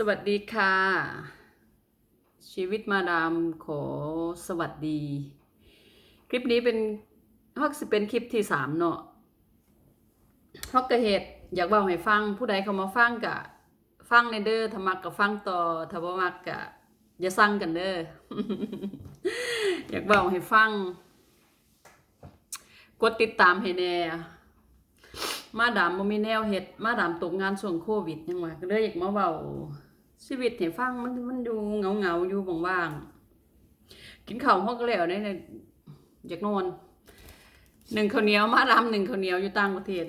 สวัสดีค่ะ ชีวิตมาดามขอสวัสดี คลิปนี้เป็นฮักสิเป็นคลิปที่สามเนาะฮอกกะเหตุอยากเบาให้ฟังผู้ใดเขามาฟังกะ ฟังในเด้อถ้ามักก็ฟังต่อถ้าบ่มักกะอย่าสั่งกันเด้ออยากเบาให้ฟัง กดติดตามให้แน่มาดามบ่มีแนวเฮ็ด มาดามตกงานช่วงโควิดยังว่าก็เลยอยากมาเว้า ชีวิตให้ฟังมันมันอยู่เงาอยู่ว่างๆกินข้าวฮอกก็แล้วเนี่ยเนี่ยอยากนอนหนึ่งข้าวเหนียวมาดามหนึ่งข้าวเหนียวอยู่ต่างประเทศ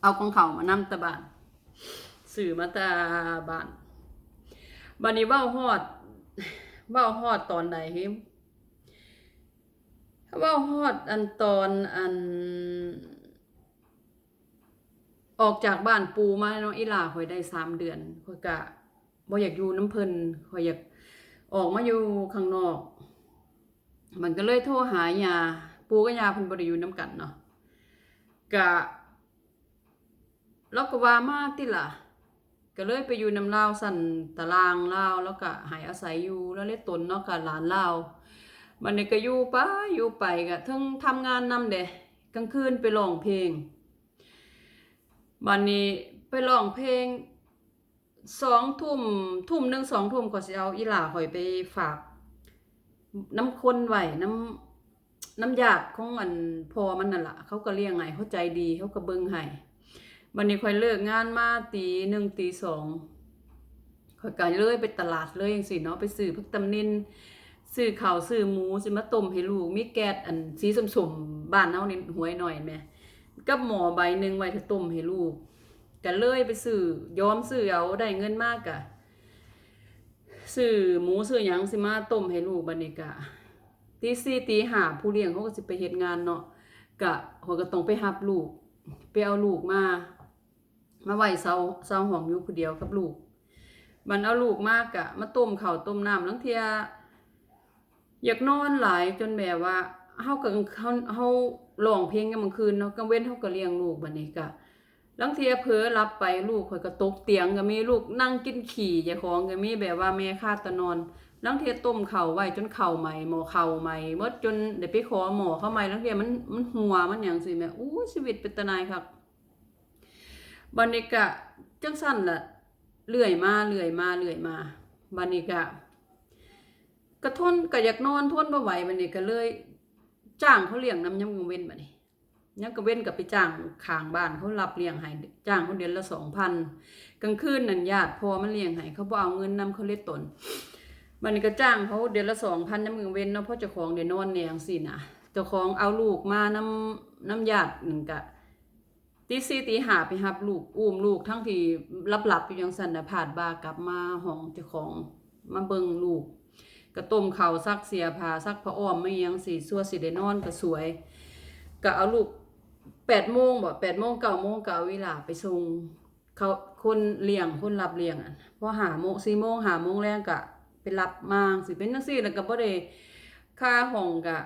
เอาของเขามานำตะบานสื่อมาตะบานบัดนี้เว้าฮอดเว้าฮอดตอนใดฮิมเว่าฮอดอันตอนอัน ออกจากบ้านปูมาเนาะอีหลาข่อยได้สามเดือนข่อยกะบ่อยากอยู่น้ำเพลินข่อยอยากออกมาอยู่ข้างนอก มันก็เลยโทรหายาปูกับยาเพิ่นบ่ได้อยู่นํกันเนาะกะแล้วก็ว่ามาติล่ะ ก็เลยไปอยู่น้ำลาวสั่นตารางลาวแล้วก็ให้อาศัยอยู่แล้วเลยตนเนาะกับหลานลาวมันนี่ก็อยู่ไปอยู่ไปก็ทั้งทำงานนำเด้กลางคืนไปร้องเพลง วันนี้ไปร้องเพลงสองทุ่มทุ่มหนึ่งสองทุ่มก็สิเอาอีหล่าข่อยไปฝาก น้ำคนไหวน้ำน้ำยาดของมันพอมันนั่นละเขาก็เลี้ยงไงเขาใจดีเขาก็เบิ่งให้วันนี้ข่อยเลิกงานมาตีหนึ่งตีสองข่อยก็เลยไปตลาดเลยจังซี่เนาะไปซื้อพักตำนินซื้อข้าวซื้อหมูสิมาต้มให้ลูกมีแก๊สอันสีสมๆบ้านเฮานี่หวยหน่อยแหม่ กับหมอใบหนึ่งไว้ถ้าต้มให้ลูกก็เลยไปซื้อยอมซื้อเอาได้เงินมากกะซื้อหมูซื้อหยังสิมาต้มให้ลูกบัดนี้กะตีสี่ตีห้าผู้เลี้ยงเขาก็สิไปเฮ็ดงานเนาะกะเขาก็ต้องไปรับลูก ไปเอาลูกมา มาไว้เซาเซาห้องอยู่ผู้เดียวกับลูก มันเอาลูกมากกะ มาต้มข้าวต้มน้ำลังเทียอยากนอนหลายจนแบบว่า เฮาก็เฮาเฮาร้องเพลงกันกลางคืนเนาะกลางเว้นเฮาก็เลี้ยงลูกบัดนี้ก็ลางเทียเผลอหลับไปลูกข่อยก็ตกเตียงก็มีลูกนั่งกินขี่เจ้าของก็มีแบบว่าแม่คาดตะนอนลางเทียต้มเข้าไว้จนเข้าใหม่หมอเข้าใหม่หมดจนได้ไปขอหมอเข้าใหม่ลางเทียมันมันหัวมันหยังสิแม่อู้ชีวิตเป็นตนายคักบัดนี้ก็จังซั่นล่ะเลื่อยมาเลื่อยมาเลื่อยมาบัดนี้ก็ก็ทนก็อยากนอนทนบ่ไหวบัดนี้ก็เลย จ้างเขาเลี้ยงน้ำยำกลางเว้นบัดนี้ยำกลางเว้นก็ไปจ้างขางบ้านเขารับเลี้ยงให้จ้างเขาเดือนละ2,000กลางคืนนั่นญาติพอมันเลี้ยงให้เขาบ่เอาเงินนำเขาเลยตนบันก็จ้างเขาเดือนละ2,000ยำกลางเว้นเนาะเพราะเจ้าของได้นอนแนงซี่น่ะเจ้าของเอาลูกมาน้ำน้ำญาตินั่นก็ตีสี่ตีห้าไปรับลูกอุ้มลูกทั้งที่รับหลับอยู่จังซั่นน่ะพาดบากลับมาห้องเจ้าของมาเบิ่งลูก ก็ต้มเข้าซักเสียผ้าซักผ้าอ้อมไม่ยังสิสัวสิได้นอนก็สวย ก็เอาลูกแปดโมงบ่แปดโมงเก้าโมงเก็เอาเวลาไปส่งเขาคนเลี้ยงคนรับเลี้ยงอะพอหาโมงสี่โมงหาโมงแรงก็ไปรับมางสิเป็นจังซี่แล้วก็บ่ได้ค่าห้องก็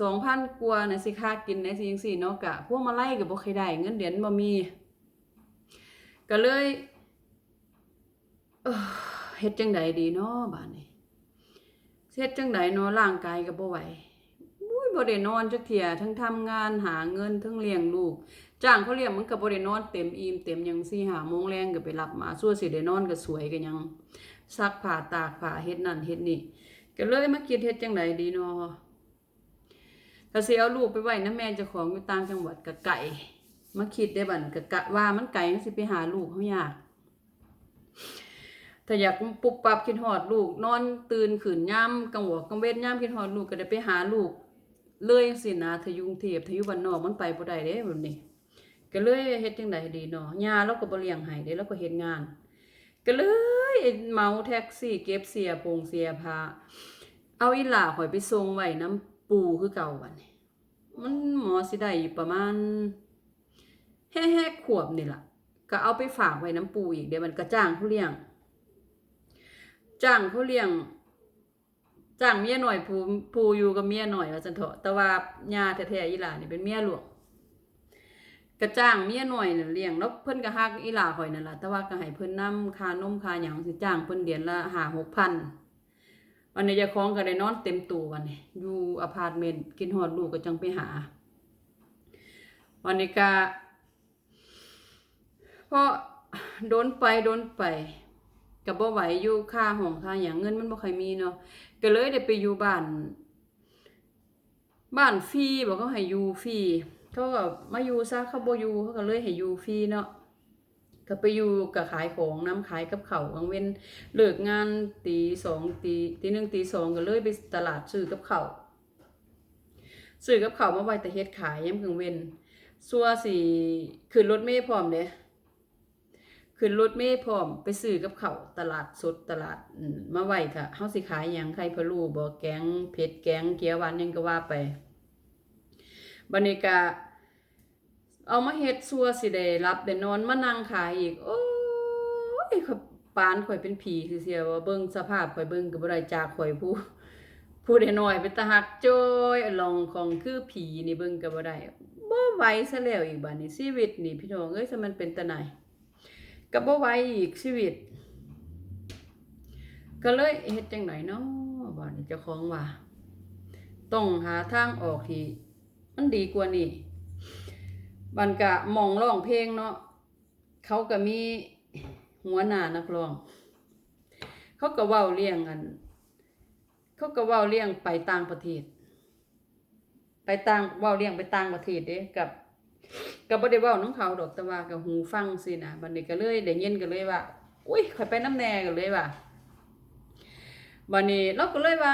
สองพันกว่านะสิค่ากินในสิจังซี่เนาะก็พวกมาไล่ก็บ่เคยได้เงินเดือนบ่มี ก็เลยเฮ็ดจังใดดีเนาะบัดนี้เฮ็ดจังไดเนาะร่างกายก็บ่ไหวอุ้ยบ่ได้นอนจักเที่ยทั้งทำงานหาเงินทั้งเลี้ยงลูกจ้างเขาเลี้ยงมันก็บ่ได้นอนเต็มอิ่มเต็มหยัง4 5โมงแรงก็ไปรับมาซั่วสิได้นอนก็สวยก็ยังซักผ้าตากผ้าเฮ็ดนั่นเฮ็ดนี่ก็เลยมาคิดเฮ็ดจังไดดีเนาะถ้าสิเอาลูกไปไว้นำแม่เจ้าของอยู่ต่างจังหวัดก็ไกลมาคิดได้บัดก็กะว่ามันไกลมันสิไปหาลูกเฮายาก ถ้าอยากปุบปับคิดฮอดลูก นอนตื่นขึ้นยามกลางหัวกลางเว้นยามคิดฮอดลูกก็ได้ไปหาลูก เลยจังซี่นะถ้ายุงเทพถ้ายู่บ้านนอกมันไปบ่ได้เด้แบบนี้ ก็เลยเฮ็ดจังไดดีเนาะยาเราก็บ่เลี้ยงให้เด้เราก็เฮ็ดงาน ก็เลยเมาแท็กซี่ เก็บเสียโปงเสียผ้าเอาอีหล่าข่อยไปส่งไว้น้ำปูคือเก่าบัดนี้มันหมอสิได้ประมาณแฮ่ๆขวบนี่ล่ะก็เอาไปฝากไว้น้ำปูอีกเดี๋ยวมันก็จ้างผู้เลี้ยง จ้างเขาเลี้ยงจ้างเมียหน่อยผู้ผู้อยู่กับเมียหน่อยว่าจันเถอะแต่ว่าญาแท้ๆอีหลานี่เป็นเมียหลวงกระจ้างเมียหน่อยน่ะเลี้ยงแล้วเพิ่นก็ฮักอีหลาข่อยนั่นล่ะแต่ว่าก็ให้เพิ่นนำค่านมค่าหยังสิจ้างเพิ่นเดือนละ5-6,000วันนี้เจ้าของก็ได้นอนเต็มตู้วันนี้อยู่อพาร์ตเมนต์กินฮอดลูกก็จังไปหา วันนี้ก็เพราะโดนไปโดนไป ก็บ่ไหวอยู่ค่าห้องค่าหยังเงินมันบ่ค่อยมีเนาะก็เลยได้ไปอยู่บ้าน บ้านฟรีบอกเขาให้อยู่ฟรีเขาก็มาอยู่ซะเขาบ่อยู่เขาก็เลยให้อยู่ฟรีเนาะก็ไปอยู่กับขายของน้ำขายกับเขากลางเว้นเลิกงานตีสองตีตีหนึ่งตีสองก็เลยไปตลาดซื้อกับเขาซื้อกับเขามาไว้แต่เฮ็ดขายยามกลางเว้นซัวสิขึ้นรถเมล์พร้อมเด้ ขึ้นรถเมล์พร้อมไปซื้อกับเขาตลาดสดตลาดมาไว้ค่ะเฮาสิขายหยังไข่พะโล้บ่แกงเผ็ดแกงเขียวหวานยังก็ว่าไปบันนี้ก็เอามาเฮ็ดซัวสิได้รับได้นอนมานั่งขายอีก โอ้ยขปานข่อยเป็นผีคือเสียว่าเบิ่งสภาพข่อยเบิ่งก็บ่ได้จากข่อยผู้ผู้ได้น้อยเป็นตาหักโจยลองของคือผีนี่เบิ่งก็บ่ได้บ่ไหวซะแล้วอีกบัดนี้ชีวิตนี่พี่น้องเอ้ยซะมันเป็นตาไหน ก็บ่ไหวอีกชีวิต ก็เลยเฮ็ดจังไดเนาะบัดนี้เจ้าของว่าต้องหาทางออกที่มันดีกว่านี่บันกะมองร้องเพลงเนาะเขาก็มีหัวหน้านักร้อง เขาก็เว้าเลี้ยงกัน เขาก็เว้าเลี้ยงไปต่างประเทศ ไปต่างเว้าเลี้ยงไปต่างประเทศเด้กับ ก็บ่ได้เว้าน้องเขาดอกแต่ว่าก็หูฟังสินะบัดนี้ก็เลยได้ยินก็เลยว่า อุ้ยข่อยไปน้ำแน่ก็เลยว่าบัดนี้เราก็เลยว่า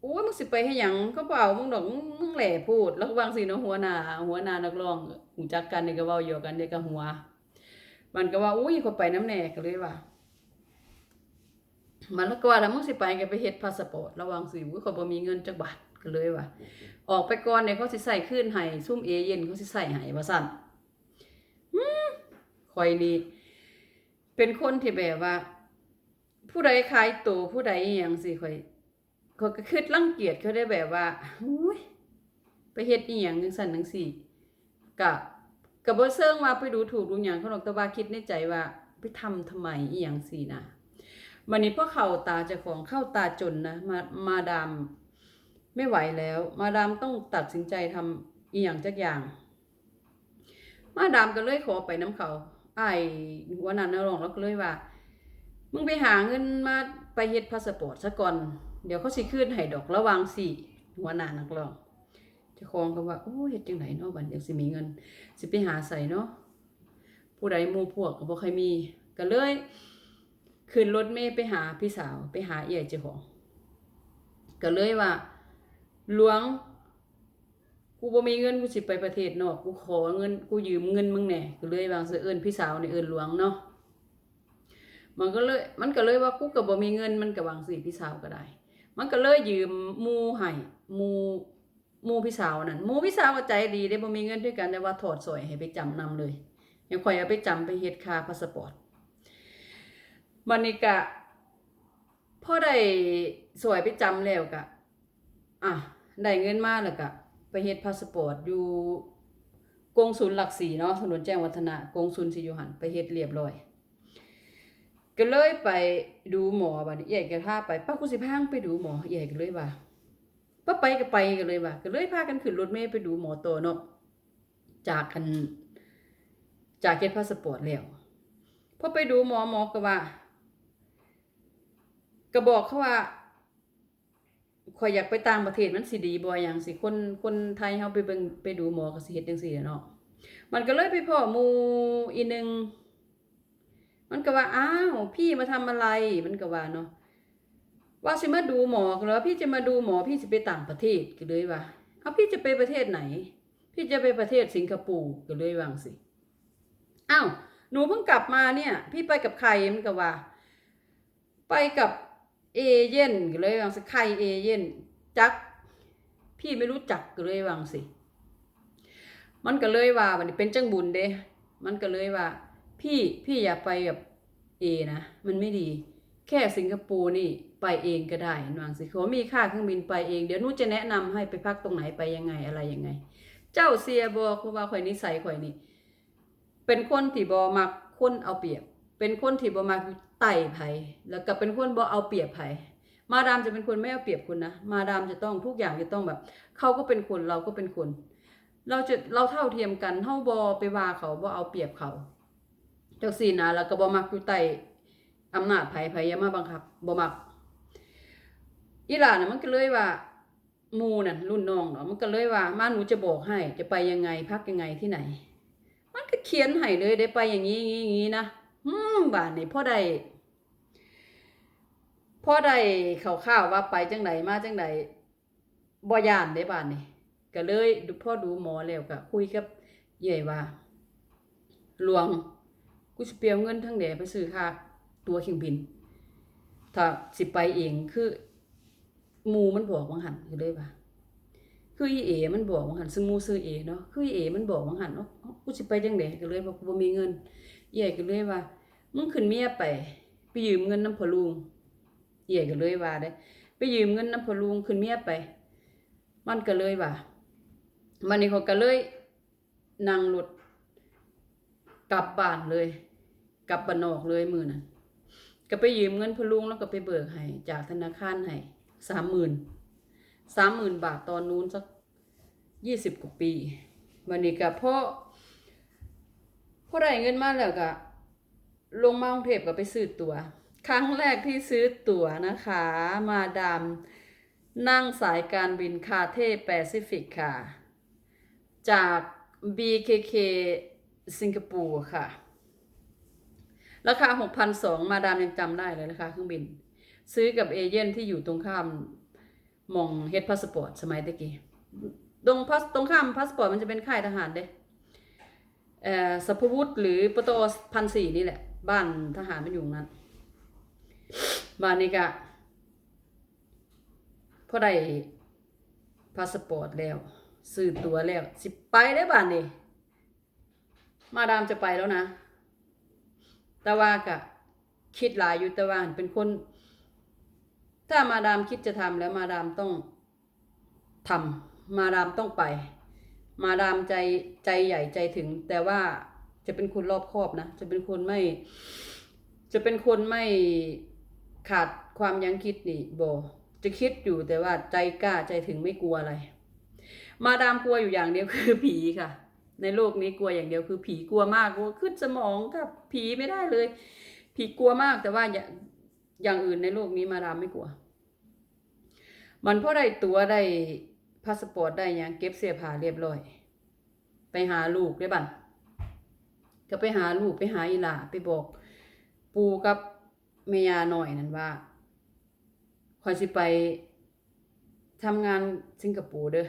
โอ้ยมึงสิไปให้หยังเขาเปล่ามึงดอกมึงมึงแหล่พูด แล้วก็บางสิเนาะหัวหน้าหัวหน้านักร้องหูจักกันนี่ก็เว้าอยู่กันเด็กก็หัว มันก็ว่าอุ้ยเขาไปน้ำแน่ก็เลยว่ามันแล้วก็ว่าถ้ามึงสิไปก็ไปเฮ็ดพาสปอร์ตระวังสิอุ้ยเขาบ่มีเงินจักบาท ก็เลยว่าออกไปก่อนเนี่ยเขาสิใส่คืนให้ซุ่มเอเย็นเขาสิใส่ให้ว่าซั่นอืมข่อยนี่เป็นคนที่แบบว่า ผู้ใดขายตัวผู้ใดอหยังสิข่อยเขาก็คิดรังเกียจเขาได้แบบว่าอุ้ยไปเฮ็ดอีหยังจังซั่นจังซี่ก็ก็บ่เซิงว่าไปดูถูกดูหยังเขาหรอกแต่ว่าคิดในใจว่า ไปทำทำไมอีหยังซี่นะวันนี้พอเข้าตาเจ้าของเข้าตาจนนะมามาดาม ไม่ไหวแล้ว มาดามต้องตัดสินใจทำอีหยังจักอย่าง มาดามก็เลยขอไปน้ำเขาไอ้ายหัวหน้านักร้องแล้วก็เลยว่า มึงไปหาเงินมาไปเฮ็ดพาสปอร์ตซะก่อน เดี๋ยวเขาสิคืนให้ดอกระวังสิหัวหน้านักร้องจ้าของก็ว่าโอ้เฮ็ดจังไดเนาะบัดเดี๋ยวสิมีเงิน สิไปหาใส่เนาะผู้ใดมู่พวกก็บ่ค่อยมีก็เลยขึ้นรถเมล์ไปหาพี่สาวไปหาเอี่ยเจ้าของก็เลยว่า หลวง กูบ่มีเงินกูสิไปประเทศนอกกูขอเงินกูยืมเงินมึงแหน่ก็เลยวางเสอเอิ้นพี่สาวนี่เอิ้นหลวงเนาะมันก็เลยมันก็เลยว่ากูก็บ่มีเงินมันก็วางสิพี่สาวก็ได้ มันก็เลยยืมมูให้มูมูพี่สาวนั่นมูพี่สาวก็ใจดีได้บ่มีเงินด้วยกันแต่ว่าถอดสอยให้ไปจำนำเลยยังข่อยเอาไปจำไปเฮ็ดค่าพาสปอร์ตมันนี่ก็พอได้สวยไปจำแล้วก็อะ ได้เงินมาแล้วก็ไปเฮ็ดพาสปอร์ตอยู่กงศูนย์หลักสี่เนาะถนนแจ้งวัฒนะกงศูนย์สิอยู่หันไปเฮ็ดเรียบร้อย ก็เลยไปดูหมอบัดนี้ใหญ่ก็พาไปป้ากูสิพาไปดูหมอใหญ่ก็เลยว่าป้าไปก็ไปก็เลยว่าก็เลยพากันขึ้นรถเมล์ไปดูหมอโตเนาะจากกันจากเก็ตพาสปอร์ตแล้วพอไปดูหมอหมอก็ว่าก็บอกเขาว่า ข่อยอยากไปต่างประเทศมันสิดีบ่อย่างสิคนคนไทยเฮาไปเบิ่งไปดูหมอก็สิเฮ็ดจังซี่แหละเนาะมันก็เลยไปพ่อหมู่อีนึงมันก็ว่าอ้าวพี่มาทำอะไรมันก็ว่าเนาะว่าสิมาดูหมอก็แล้วพี่จะมาดูหมอพี่จะไปต่างประเทศก็เลยว่าเอาพี่จะไปประเทศไหน พี่จะไปประเทศสิงคโปร์ก็เลยวางสิอ้าวหนูเพิ่งกลับมาเนี่ย พี่ไปกับใครมันก็ว่า ไปกับ เอเย่นก็เลยวังสิใครเอเย่นจัก พี่ไม่รู้จักก็เลยวังสิ มันก็เลยว่าวันนี้เป็นจังบุญเด้ มันก็เลยว่า พี่พี่อย่าไปกับเอนะ มันไม่ดี แค่สิงคโปร์นี่ไปเองก็ได้นวางสิเขามีค่าเครื่องบินไปเอง เดี๋ยวนู้จะแนะนำให้ไปพักตรงไหนไปยังไงอะไรยังไง เจ้าเสียบ่เพราะว่าข่อยนิสัยข่อยนี่ เป็นคนที่บ่มักคนเอาเปรียบ เป็นคนที่บ่มักไต่ไผแล้วก็เป็นคนบ่เอาเปรียบไผมาดามจะเป็นคนไม่เอาเปรียบคุณนะ มาดามจะต้องทุกอย่างจะต้องแบบเขาก็เป็นคนเราก็เป็นคน เราจะเราเท่าเทียมกันเฮาบ่ไปว่าเขาบ่เอาเปรียบเขาจังซี่นะแล้วก็บ่มักอยู่ใต้อำนาจไผไผอย่ามาบังคับบ่มักอีหลานน่ะมันก็เลยว่ามูน่ะรุ่นน้องเนาะมันก็เลยว่ามาหนูจะบอกให้จะไปยังไงพักยังไงที่ไหน มันก็เขียนให้เลยได้ไปอย่างนี้อย่างนี้อย่างนี้นะ อืมบาดนี้พ่อได้พ่อได้ข่าวๆว่าไปจังไดมาจังไดบ่ย่านได้บาดนี้ก็เลยดูพ่อดูหมอแล้วก็คุยกับใหญ่ว่าหลวงกูสิเปียวเงินทั้งแดไปซื้อค่าตัวเครื่องบิน ถ้าสิไปเองคือมูมันบอกว่าหันก็เลยว่า คืออีเอ มันบอกว่าหันซึ่งมูซื้อเอเนาะคืออีเอมันบอกว่าหันเนาะกูสิไปจังได๋ก็เลยว่ากูบ่มีเงิน ใหญ่ก็เลยว่า มึงขึ้นเมียไป ไปยืมเงินน้ำพลุงใหญ่ก็เลยว่าได้ ไปยืมเงินน้ำพลุงขึ้นเมียไป มันก็เลยว่า มันนี่เขาก็เลยนั่งรถกลับบ้านเลย กลับบ้านนอกเลยมือนั้นก็ไปยืมเงินพลุงแล้วก็ไปเบิกให้จากธนาคารให้สามหมื่นสามหมื่นบาทตอนนู้นสักยี่สิบกว่าปีวันนี้ก็พ่อ พ่อได้เงินมาแล้วก็ลงมากรุงเทพก็ไปซื้อตัว๋ว ครั้งแรกที่ซื้อตั๋วนะคะ มาดามนั่งสายการบินคาเท่แปซิฟิกค่ะ จาก BKK สิงคโปร์ค่ะ ราคา 6,200 มาดามยังจำได้เลยราคาเครื่องบิน ซื้อกับเอเย่นที่อยู่ตรงข้ามมองเฮดพาสปอร์ตสมัยตะกี้ตรงพาสตรงข้ามพาสปอร์ตมันจะเป็นค่ายทหารเด้ สัพวุธหรือปโตพันสี่นี่แหละ บ้านทหารมันอยู่นั้น บ้านนี้ก็พอได้พาสปอร์ตแล้วซื้อตั๋วแล้ว สิไปได้บ้านนี้ มาดามจะไปแล้วนะ แต่ว่าก็คิดหลายอยู่แต่ว่าเป็นคน ถ้ามาดามคิดจะทำแล้วมาดามต้องทำมาดามต้องไป มาดามใจใจใหญ่ใจถึง แต่ว่าจะเป็นคนรอบคอบนะ จะเป็นคนไม่ จะเป็นคนไม่ขาดความยั้งคิดนี่บอจะคิดอยู่แต่ว่าใจกล้าใจถึงไม่กลัวอะไร มาดามกลัวอยู่อย่างเดียวคือผีค่ะ ในโลกนี้กลัวอย่างเดียวคือผีกลัวมากกลัวขึ้นสมองกับผีไม่ได้เลย ผีกลัวมากแต่ว่าอย่าอย่างอื่นในโลกนี้มาดามไม่กลัว มันเพราะได้ตัวได้ พาสปอร์ตได้ยังเก็บเสื้อผ้าเรียบร้อย ไปหาลูกได้บั่นก็ไปหาลูกไปหาอีหลาไปบอก ปูกับเมียหน่อยนั่นว่าคอยสิไปทำงานสิงคโปร์เด้อ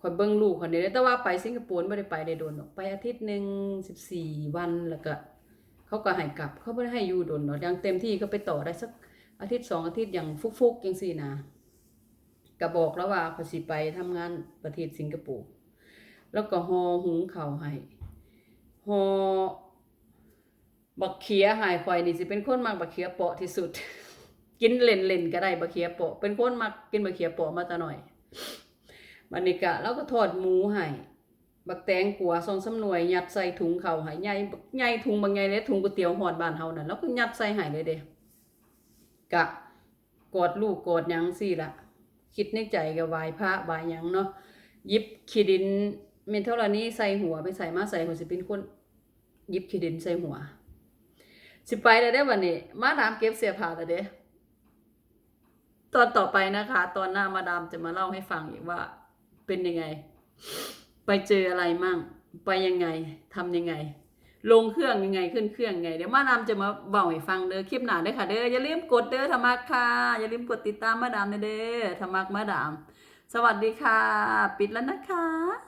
คอยเบิ่งลูกคนเดียวเด้อแต่ว่าไปสิงคโปร์ไม่ได้ไปได้โดนหรอกไปอาทิตย์หนึ่งสิบสี่วันแล้วก็เขาก็ให้กลับเขาไม่ได้ให้อยู่โดนหรอกย่างเต็มที่ก็ไปต่อได้สักอาทิตย์สองอาทิตย์อย่างฟุกๆยังสี่นะ ก็บอกแล้วว่าเขาสิไปทำงานประเทศสิงคโปร์แล้วก็หอหุงข้าวให้หอบักเขียหายข่อยนี่สิเป็นคนมักบักเขียเปาะที่สุด กินเล่นเล่นก็ได้บักเขียเปาะเป็นคนมักกินบักเขียเปาะมาแต่หน่อยบันนี้กะแล้วก็ทอดหมูให้บักแตงกัวซองสำหน่วยยัดใส่ถุงเขาให้ใหญ่ใหญ่ถุงบางใหญ่เลยถุงก๋วยเตี๋ยวหอดบ้านเฮานั่นแล้วก็ยัดใส่ให้เลยเด้กะกอดลูกกอดยังสิล่ะ คิดในใจก็ไหว้พระว้หยังเนาะยิบขี้ดินเมนเท่านี้ใส่หัวไปใส่มาใส่หัวสิเป็นคนยิบขี้ดินใส่หัว สิไปแล้วเด้วันนี้ มาดามเก็บเสื้อผ้าแล้วเด้ตอนต่อไปนะคะ ตอนหน้ามาดามจะมาเล่าให้ฟังอีกว่าเป็นยังไง ไปเจออะไรมั่ง ไปยังไงทำยังไง ลงเครื่องยังไงขึ้นเครื่องยังไงเดี๋ยวมาดามจะมาเบาให้ฟังเด้อคลิปหนาเด้อค่ะเด้ออย่าลืมกดเด้อธรรมะค่ะอย่าลืมกดติดตามมาดามเด้อธรรมะมาดาม สวัสดีค่ะ ปิดแล้วนะคะ